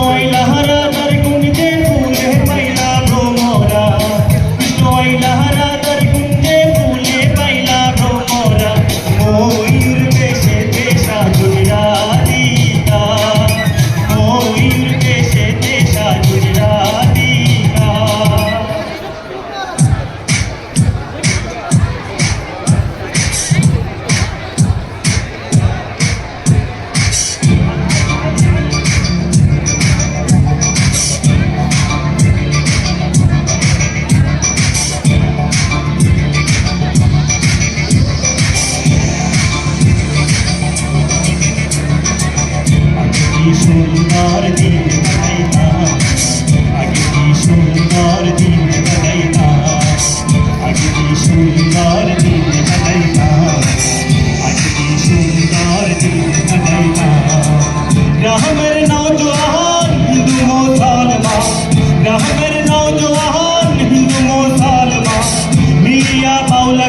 no hay la jara. গ্রামের নৌজোয়ান হিন্দু মুসলমান। গ্রামের নৌজোয়ান হিন্দু মুসলমান। মিয়া পাউলা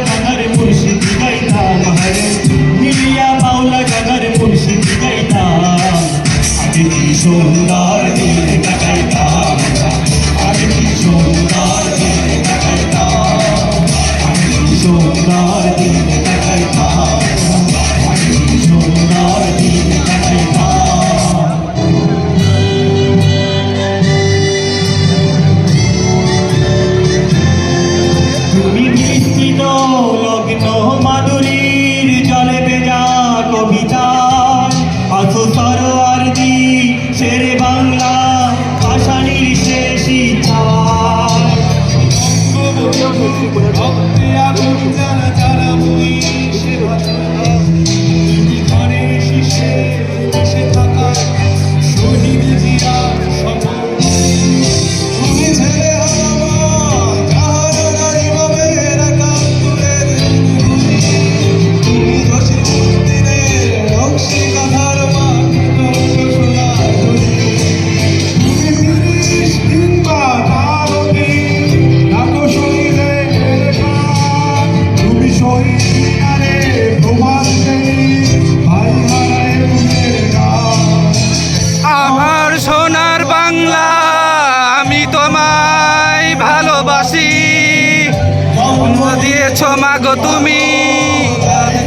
দিয়েছ মাগো তুমি।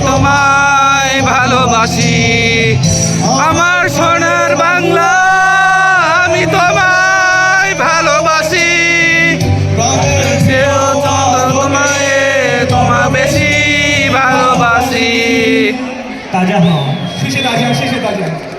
তোমায় ভালোবাসি। আমার সোনার বাংলা আমি তোমায় ভালোবাসি। তোমায় তোমার বেশি ভালোবাসি। তাজা শেষে তাজা শেষে তাজা।